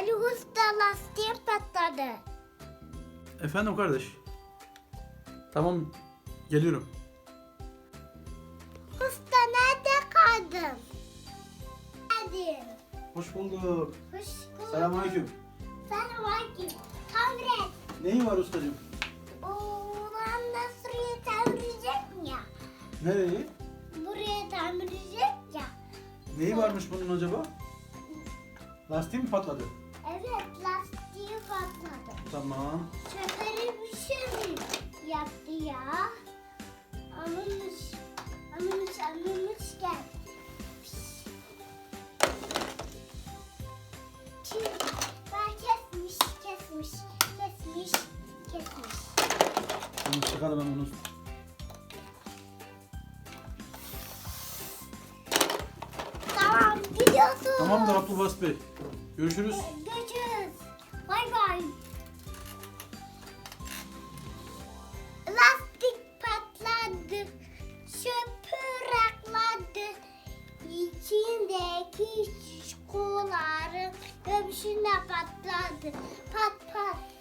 Ali Usta lastiğim patladı. Efendim kardeş. Tamam geliyorum. Usta nerede kaldın? Hadi. Hoş bulduk. Hoş bulduk. Selamünaleyküm. Selamünaleyküm. Kamret. Neyin var ustacığım? Oğlan Nasır'ı temizleyecek ya. Nereyi? Buraya temizleyecek ya. Neyi varmış bunun acaba? Lastiği mi patladı? Evet lastiği patladı. Tamam. Şoförü bir şey mi yaptı ya? Anlamış. Anlamış anlamış gel. Çiğ. Ben kesmiş kesmiş kesmiş kesmiş. Bunu çıkalım ben bunu. Tamam gidiyorsun. Tamamdır Abdülbasit Bey. Görüşürüz. Bay bay. Lastik patladı. Şoför akladı. İçindeki şişkoların göbüşüne patladı. Pat pat.